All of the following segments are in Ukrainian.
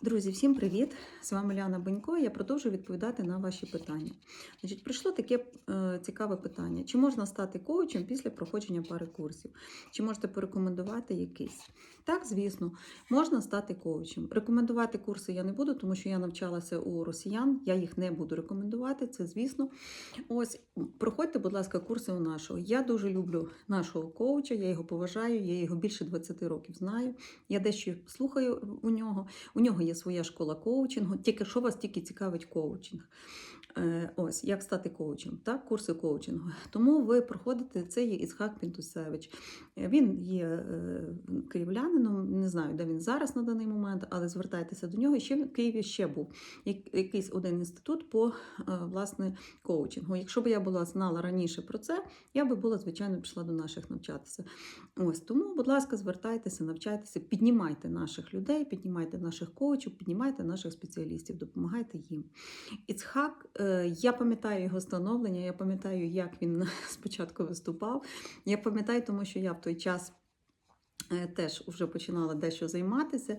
Друзі, всім привіт! З вами Ляна Бенько. Я продовжую відповідати на ваші питання. Значить, прийшло таке е, цікаве питання: чи можна стати коучем після проходження пари курсів? Чи можете порекомендувати якийсь? Так, звісно, можна стати коучем. Рекомендувати курси я не буду, тому що я навчалася у росіян. Я їх не буду рекомендувати. Це звісно. Ось проходьте, будь ласка, курси у нашого. Я дуже люблю нашого коуча, я його поважаю, я його більше 20 років знаю. Я дещо слухаю у нього. У нього є своя школа коучингу. Тільки що вас тільки цікавить коучинг. Е, Ось як стати коучем, так, курси коучингу. Тому ви проходите це є Ісхак Пінтусевич. Він є е, київлянином, не знаю, де він зараз на даний момент, але звертайтеся до нього. Ще в Києві ще був як- якийсь один інститут по е, власне коучингу. Якщо б я була знала раніше про це, я би була звичайно пішла до наших навчатися. Ось тому, будь ласка, звертайтеся, навчайтеся, піднімайте наших людей, піднімайте наших коучів, піднімайте наших спеціалістів, допомагайте їм. Іцхак, е, я пам'ятаю його становлення, я пам'ятаю, як він спочатку виступав. Я пам'ятаю, тому що я в той час. Теж вже починала дещо займатися,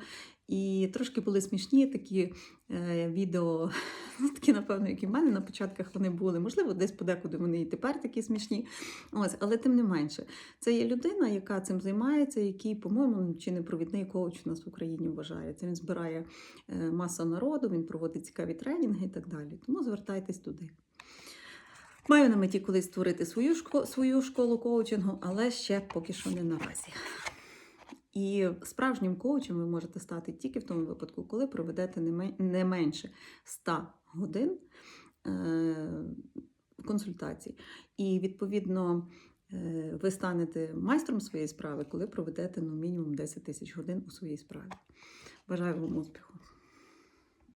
і трошки були смішні такі е, відео, ну, такі, напевно, як і в мене на початках вони були. Можливо, десь подекуди вони і тепер такі смішні. Ось, але тим не менше, це є людина, яка цим займається, який, по-моєму, чи не провідний коуч у нас в Україні вважається. Він збирає е, масу народу, він проводить цікаві тренінги і так далі. Тому звертайтесь туди. Маю на меті колись створити свою школу коучингу, але ще поки що не наразі. І справжнім коучем ви можете стати тільки в тому випадку, коли проведете не менше 100 годин е, консультацій. І відповідно е, ви станете майстром своєї справи, коли проведете ну, мінімум 10 тисяч годин у своїй справі. Бажаю вам успіху!